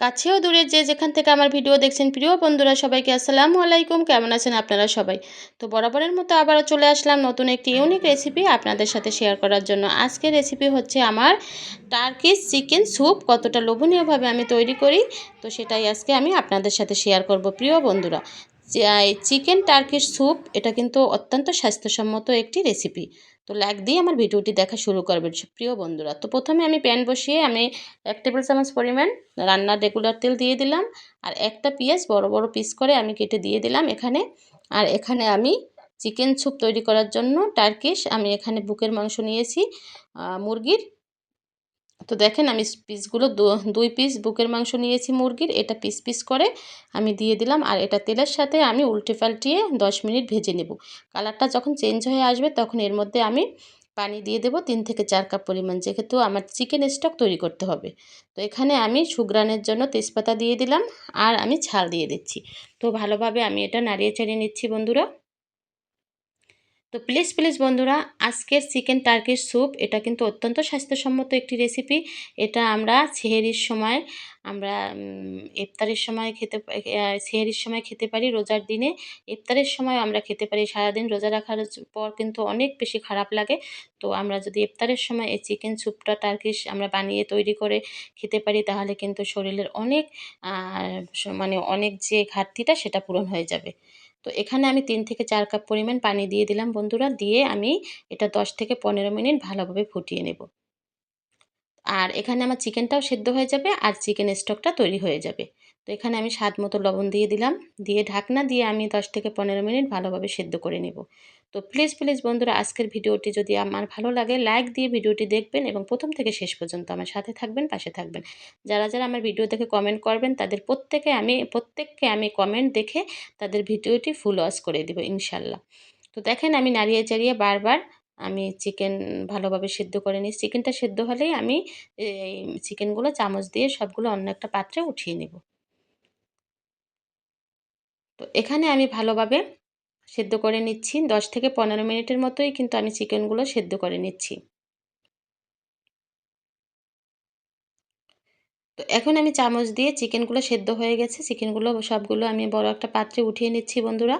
কাছেও দূরে যে যেখান থেকে আমার ভিডিও দেখছেন, প্রিয় বন্ধুরা, সবাইকে আসসালামু আলাইকুম। কেমন আছেন আপনারা সবাই? তো বরাবরের মতো আবারও চলে আসলাম নতুন একটি ইউনিক রেসিপি আপনাদের সাথে শেয়ার করার জন্য। আজকের রেসিপি হচ্ছে আমার টার্কিশ চিকেন স্যুপ কতটা লোভনীয়ভাবে আমি তৈরি করি, তো সেটাই আজকে আমি আপনাদের সাথে শেয়ার করব, প্রিয় বন্ধুরা। চিকেন টার্কিশ স্যুপ এটা কিন্তু অত্যন্ত স্বাস্থ্যসম্মত একটি রেসিপি তো লাইক দিয়ে আমার ভিডিওটি দেখা শুরু করবেন প্রিয় বন্ধুরা। তো প্রথমে আমি প্যান বসিয়ে আমি এক টেবিল চামচ পরিমাণ রান্নার রেগুলার তেল দিয়ে দিলাম আর একটা পেঁয়াজ বড় বড় পিস করে আমি কেটে দিয়ে দিলাম এখানে। আর এখানে আমি চিকেন স্যুপ তৈরি করার জন্য টার্কিশ আমি এখানে বুকের মাংস নিয়েছি মুরগির তো দেখেন আমি পিসগুলো দুই পিস বুকের মাংস নিয়েছি মুরগির, এটা পিস পিস করে আমি দিয়ে দিলাম আর এটা তেলের সাথে আমি উল্টে পাল্টিয়ে দশ মিনিট ভেজে নেব। কালারটা যখন চেঞ্জ হয়ে আসবে তখন এর মধ্যে আমি পানি দিয়ে দেবো তিন থেকে চার কাপ পরিমাণ, যেহেতু আমার চিকেন স্টক তৈরি করতে হবে। তো এখানে আমি সুগ্রানের জন্য তেজপাতা দিয়ে দিলাম আর আমি ছাল দিয়ে দিচ্ছি। তো ভালোভাবে আমি এটা নাড়িয়ে চাড়িয়ে নিচ্ছি বন্ধুরা। তো প্লিজ প্লিজ বন্ধুরা, আজকের চিকেন টার্কির স্যুপ এটা কিন্তু অত্যন্ত স্বাস্থ্যসম্মত একটি রেসিপি এটা আমরা সেহেরির সময়, আমরা ইফতারের সময় খেতে সেহেরির সময় খেতে পারি রোজার দিনে। ইফতারের সময় আমরা খেতে পারি, সারাদিন রোজা রাখার পর কিন্তু অনেক বেশি খারাপ লাগে। তো আমরা যদি ইফতারের সময় এই চিকেন স্যুপটা টার্কিশ আমরা বানিয়ে তৈরি করে খেতে পারি, তাহলে কিন্তু শরীরের অনেক মানে অনেক যে ঘাটতিটা সেটা পূরণ হয়ে যাবে। তো এখানে আমি তিন থেকে চার কাপ পরিমাণ পানি দিয়ে দিলাম বন্ধুরা। দিয়ে আমি এটা দশ থেকে পনেরো মিনিট ভালোভাবে ফুটিয়ে নেব। আর এখানে আমার চিকেনটাও সেদ্ধ হয়ে যাবে আর চিকেন স্টকটা তৈরি হয়ে যাবে। তো এখানে আমি স্বাদ মতো লবণ দিয়ে দিলাম। দিয়ে ঢাকনা দিয়ে আমি দশ থেকে পনেরো মিনিট ভালোভাবে সেদ্ধ করে নেব। তো প্লিজ প্লিজ বন্ধুরা, আজকের ভিডিওটি যদি আমার ভালো লাগে লাইক দিয়ে ভিডিওটি দেখবেন এবং প্রথম থেকে শেষ পর্যন্ত আমার সাথে থাকবেন, পাশে থাকবেন। যারা যারা আমার ভিডিও দেখে কমেন্ট করবেন, তাদের প্রত্যেকে আমি, প্রত্যেককে আমি কমেন্ট দেখে তাদের ভিডিওটি ফুল ওয়াশ করে দেবো, ইনশাল্লাহ। তো দেখেন, আমি নাড়িয়ে চাড়িয়ে বারবার আমি চিকেন ভালোভাবে সেদ্ধ করে নিই চিকেনটা সেদ্ধ হলেই আমি এই চিকেনগুলো চামচ দিয়ে সবগুলো অন্য একটা পাত্রে উঠিয়ে নেব। তো এখানে আমি ভালোভাবে সেদ্ধ করে নিচ্ছি। দশ থেকে পনেরো মিনিটের মতোই কিন্তু আমি চিকেনগুলো সেদ্ধ করে নিচ্ছি। তো এখন আমি চামচ দিয়ে চিকেনগুলো সেদ্ধ হয়ে গেছে। চিকেনগুলো সবগুলো আমি বড় একটা পাত্রে উঠিয়ে নিচ্ছি বন্ধুরা।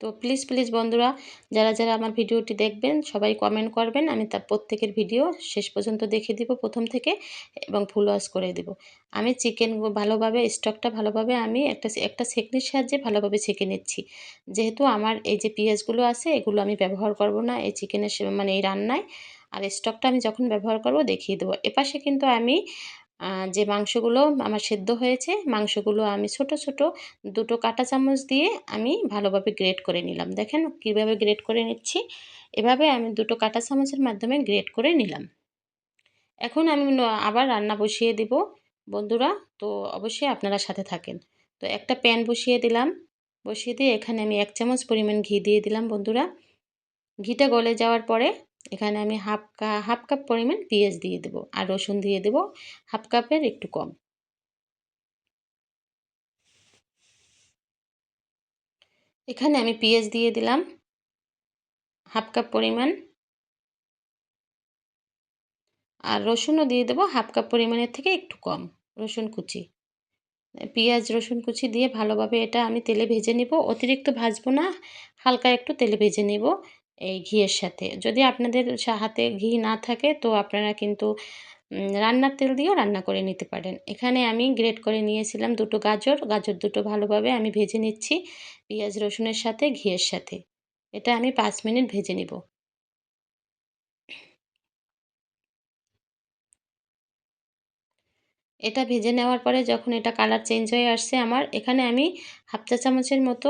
তো প্লিজ প্লিজ বন্ধুরা, যারা যারা আমার ভিডিওটি দেখবেন, সবাই কমেন্ট করবেন। আমি তার প্রত্যেকের ভিডিও শেষ পর্যন্ত দেখে দিব, প্রথম থেকে, এবং ফুল ওয়াশ করে দিব। আমি চিকেন ভালোভাবে স্টকটা ভালোভাবে আমি একটা একটা সেকনির সাহায্যে ভালোভাবে ছেঁকে নিচ্ছি। যেহেতু আমার এই যে পেঁয়াজগুলো আছে, এগুলো আমি ব্যবহার করব না এই চিকেনের মানে এই রান্নায়। আর স্টকটা আমি যখন ব্যবহার করব, দেখিয়ে দেবো। এপাশে কিন্তু আমি যে মাংসগুলো আমার সেদ্ধ হয়েছে, মাংসগুলো আমি ছোট ছোট দুটো কাঁটা চামচ দিয়ে আমি ভালোভাবে গ্রেট করে নিলাম। দেখেন কীভাবে গ্রেট করে নিচ্ছি? এভাবে আমি দুটো কাঁটা চামচের মাধ্যমে গ্রেট করে নিলাম। এখন আমি আবার রান্না বসিয়ে দেব। বন্ধুরা, তো অবশ্যই আপনারা সাথে থাকেন। তো একটা প্যান বসিয়ে দিলাম। বসিয়ে দিয়ে এখানে আমি এক চামচ পরিমাণ ঘি দিয়ে দিলাম, বন্ধুরা। ঘিটা গলে যাওয়ার পরে এখানে আমি হাফ কা, হাফ কাপ পরিমাণ পেঁয়াজ দিয়ে দেবো আর রসুন দিয়ে দেবো হাফ কাপের একটু কম। এখানে আমি পেঁয়াজ দিয়ে দিলাম হাফ কাপ পরিমাণ। আর রসুনও দিয়ে দেবো হাফ কাপ পরিমাণের থেকে একটু কম, রসুন কুচি। পেঁয়াজ, রসুন কুচি দিয়ে ভালোভাবে এটা আমি তেলে ভেজে নিব। অতিরিক্ত ভাজবো না, হালকা একটু তেলে ভেজে নিব। এই ঘিয়ের সাথে। যদি আপনাদের হাতে ঘি না থাকে, তো আপনারা কিন্তু রান্নার তেল দিয়েও রান্না করে নিতে পারেন। এখানে আমি গ্রেট করে নিয়েছিলাম দুটো গাজর। গাজর দুটো ভালোভাবে আমি ভেজে নিচ্ছি পেঁয়াজ, রসুনের সাথে, ঘিয়ের সাথে। এটা আমি পাঁচ মিনিট ভেজে নিব। এটা ভেজে নেওয়ার পরে যখন এটা কালার চেঞ্জ হয়ে আসছে আমার, এখানে আমি হাফ চা চামচের মতো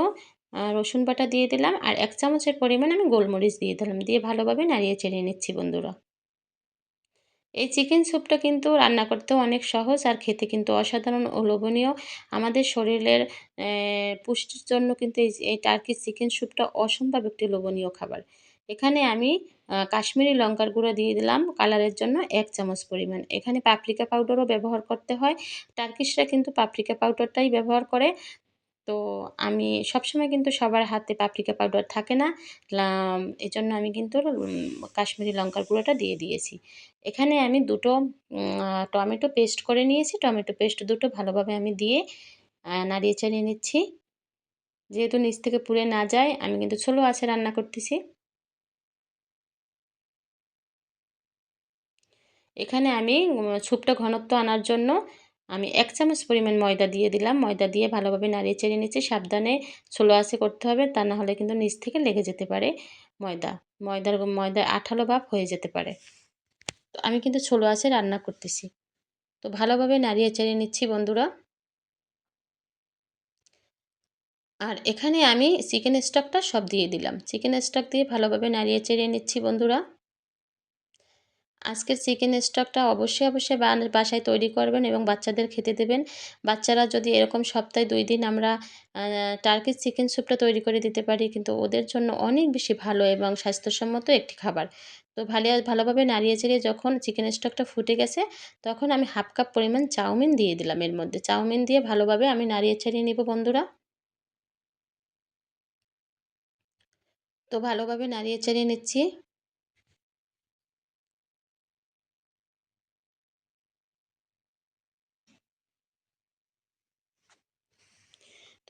রসুন বাটা দিয়ে দিলাম আর এক চামচের পরিমাণ আমি গোলমরিচ দিয়ে দিলাম। দিয়ে ভালোভাবে নাড়িয়ে চেড়ে নিচ্ছি বন্ধুরা। এই চিকেন স্যুপটা কিন্তু রান্না করতেও অনেক সহজ আর খেতে কিন্তু অসাধারণ ও লোভনীয়। আমাদের শরীরের পুষ্টির জন্য কিন্তু এই এই টার্কির চিকেন স্যুপটা অসম্ভব একটি লোভনীয় খাবার। এখানে আমি কাশ্মীরি লঙ্কার গুঁড়ো দিয়ে দিলাম কালারের জন্য এক চামচ পরিমাণ। এখানে পাপরিকা পাউডারও ব্যবহার করতে হয়। টার্কিশরা কিন্তু পাপরিকা পাউডারটাই ব্যবহার করে। তো আমি সবসময় কিন্তু সবার হাতে পাপরিকা পাউডার থাকে না। এই জন্য আমি কিন্তু কাশ্মীরি লঙ্কার গুঁড়োটা দিয়ে দিয়েছি। এখানে আমি দুটো টমেটো পেস্ট করে নিয়েছি। টমেটো পেস্ট দুটো ভালোভাবে আমি দিয়ে নাড়িয়ে চাড়িয়ে নিচ্ছি। যেহেতু নিচ থেকে পুড়ে না যায়, আমি কিন্তু ছোলো আছে রান্না করতেছি। এখানে আমি স্যুপটা ঘনত্ব আনার জন্য আমি এক চামচ পরিমাণ ময়দা দিয়ে দিলাম। ময়দা দিয়ে ভালোভাবে নাড়িয়ে চেড়ে নিচ্ছি। সাবধানে ছোলো আসে করতে হবে। তা না হলে কিন্তু নিচ থেকে লেগে যেতে পারে ময়দা। ময়দার ময়দা আঠালো ভাব হয়ে যেতে পারে। তো আমি কিন্তু ছোলো আসে রান্না করতেছি। তো ভালোভাবে নাড়িয়ে চেড়ে নিচ্ছি বন্ধুরা। আর এখানে আমি চিকেন স্টকটা সব দিয়ে দিলাম। চিকেন স্টক দিয়ে ভালোভাবে নাড়িয়ে চেড়ে নিচ্ছি বন্ধুরা। আজকের চিকেন স্টকটা অবশ্যই অবশ্যই বাসায় তৈরি করবেন এবং বাচ্চাদের খেতে দেবেন। বাচ্চারা যদি এরকম সপ্তাহে দুই দিন আমরা টার্কির চিকেন স্যুপটা তৈরি করে দিতে পারি, কিন্তু ওদের জন্য অনেক বেশি ভালো এবং স্বাস্থ্যসম্মত একটি খাবার। তো ভালো ভালোভাবে নাড়িয়ে চেড়িয়ে যখন চিকেন স্টকটা ফুটে গেছে, তখন আমি হাফ কাপ পরিমাণ চাউমিন দিয়ে দিলাম এর মধ্যে। চাউমিন দিয়ে ভালোভাবে আমি নাড়িয়ে ছাড়িয়ে নেব বন্ধুরা। তো ভালোভাবে নাড়িয়ে চাড়িয়ে নিচ্ছি।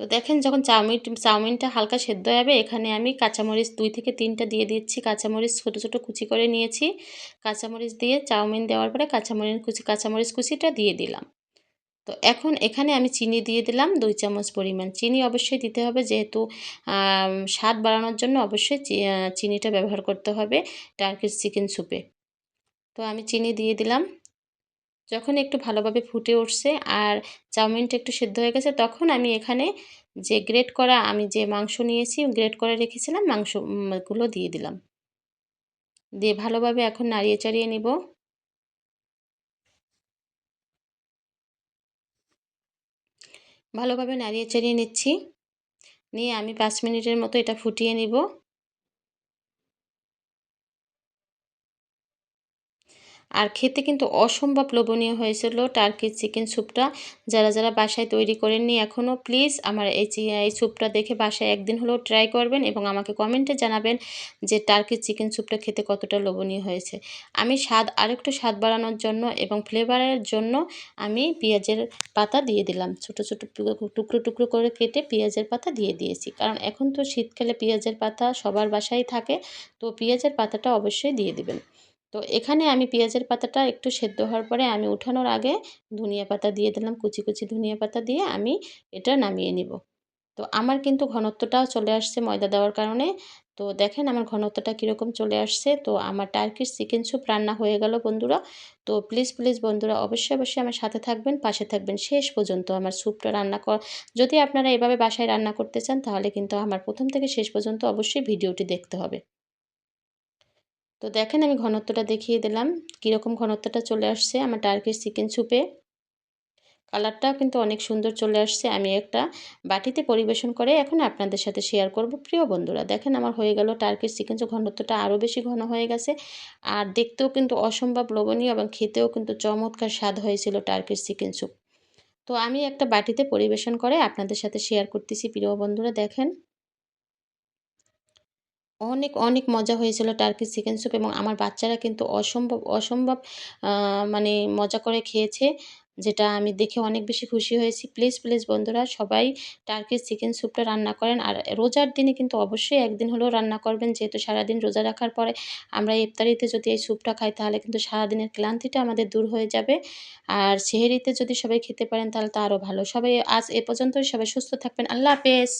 তো দেখেন যখন চাউমিন, চাউমিনটা হালকা সেদ্ধ হবে, এখানে আমি কাঁচামরিচ দুই থেকে তিনটা দিয়ে দিচ্ছি। কাঁচামরিচ ছোটো ছোটো কুচি করে নিয়েছি। কাঁচামরিচ দিয়ে চাউমিন দেওয়ার পরে কাঁচামরিচ কুচি, কাঁচামরিচ কুচিটা দিয়ে দিলাম। তো এখন এখানে আমি চিনি দিয়ে দিলাম, দুই চামচ পরিমাণ চিনি অবশ্যই দিতে হবে। যেহেতু স্বাদ বাড়ানোর জন্য অবশ্যই চিনিটা ব্যবহার করতে হবে টার্কির চিকেন স্যুপে। তো আমি চিনি দিয়ে দিলাম। যখন একটু ভালোভাবে ফুটে উঠছে আর চাউমিনটা একটু সেদ্ধ হয়ে গেছে, তখন আমি এখানে যে গ্রেট করা আমি যে মাংস নিয়েছি, গ্রেট করে রেখেছিলাম মাংসগুলো দিয়ে দিলাম। দিয়ে ভালোভাবে এখন নাড়িয়ে চাড়িয়ে নিব। ভালোভাবে নাড়িয়ে চাড়িয়ে নিচ্ছি। নিয়ে আমি পাঁচ মিনিটের মতো এটা ফুটিয়ে নিব। আর খেতে কিন্তু অসম্ভব লোভনীয় হয়েছিল টার্কির চিকেন স্যুপটা। যারা যারা বাসায় তৈরি করেননি এখনও প্লিজ আমার এই এই স্যুপটা দেখে বাসায় একদিন হলেও ট্রাই করবেন এবং আমাকে কমেন্টে জানাবেন যে টার্কির চিকেন স্যুপটা খেতে কতটা লোভনীয় হয়েছে। আমি স্বাদ, আরেকটু স্বাদ বাড়ানোর জন্য এবং ফ্লেভারের জন্য আমি পেঁয়াজের পাতা দিয়ে দিলাম। ছোট ছোট টুকরো টুকরো করে কেটে পেঁয়াজের পাতা দিয়ে দিয়েছি। কারণ এখন তো শীতকালে পেঁয়াজের পাতা সবার বাসায় থাকে, তো পেঁয়াজের পাতাটা অবশ্যই দিয়ে দিবেন। তো এখানে আমি পেঁয়াজের পাতাটা একটু সেদ্ধ হওয়ার পরে আমি উঠানোর আগে ধনিয়া পাতা দিয়ে দিলাম, কুচি কুচি ধনিয়া পাতা দিয়ে আমি এটা নামিয়ে নিব। তো আমার কিন্তু ঘনত্বটাও চলে আসছে ময়দা দেওয়ার কারণে। তো দেখেন আমার ঘনত্বটা কীরকম চলে আসছে। তো আমার টার্কির চিকেন স্যুপ রান্না হয়ে গেল বন্ধুরা। তো প্লিজ প্লিজ বন্ধুরা অবশ্যই অবশ্যই আমার সাথে থাকবেন, পাশে থাকবেন শেষ পর্যন্ত আমার স্যুপটা রান্না কর যদি আপনারা এভাবে বাসায় রান্না করতে চান তাহলে কিন্তু আমার প্রথম থেকে শেষ পর্যন্ত অবশ্যই ভিডিওটি দেখতে হবে। তো দেখেন আমি ঘনত্বটা দেখিয়ে দিলাম, কীরকম ঘনত্বটা চলে আসছে আমার টার্কির চিকেন স্যুপে কালারটাও কিন্তু অনেক সুন্দর চলে আসছে, আমি একটা বাটিতে পরিবেশন করে এখন আপনাদের সাথে শেয়ার করব, প্রিয় বন্ধুরা। দেখেন আমার হয়ে গেল টার্কির চিকেন ঘনত্বটা আরও বেশি ঘন হয়ে গেছে। আর দেখতেও কিন্তু অসম্ভব লোভনীয় এবং খেতেও কিন্তু চমৎকার স্বাদ হয়েছিল টার্কির চিকেন স্যুপ তো আমি একটা বাটিতে পরিবেশন করে আপনাদের সাথে শেয়ার করতেছি, প্রিয় বন্ধুরা, দেখেন। অনেক অনেক মজা হয়েছিল টার্কি চিকেন স্যুপ এবং আমার বাচ্চারা কিন্তু অসম্ভব অসম্ভব মানে মজা করে খেয়েছে, যেটা আমি দেখে অনেক বেশি খুশি হয়েছি। প্লিজ প্লিজ বন্ধুরা, সবাই টার্কির চিকেন স্যুপটা রান্না করেন। আর রোজার দিনে কিন্তু অবশ্যই একদিন হলেও রান্না করবেন, যেহেতু সারাদিন রোজা রাখার পরে আমরা ইফতারিতে যদি এই স্যুপটা খাই, তাহলে কিন্তু সারাদিনের ক্লান্তিটা আমাদের দূর হয়ে যাবে। আর সেহেরিতে যদি সবাই খেতে পারেন, তাহলে তো আরও ভালো। সবাই আজ এ পর্যন্তই, সবাই সুস্থ থাকবেন। আল্লাহ হাফেজ।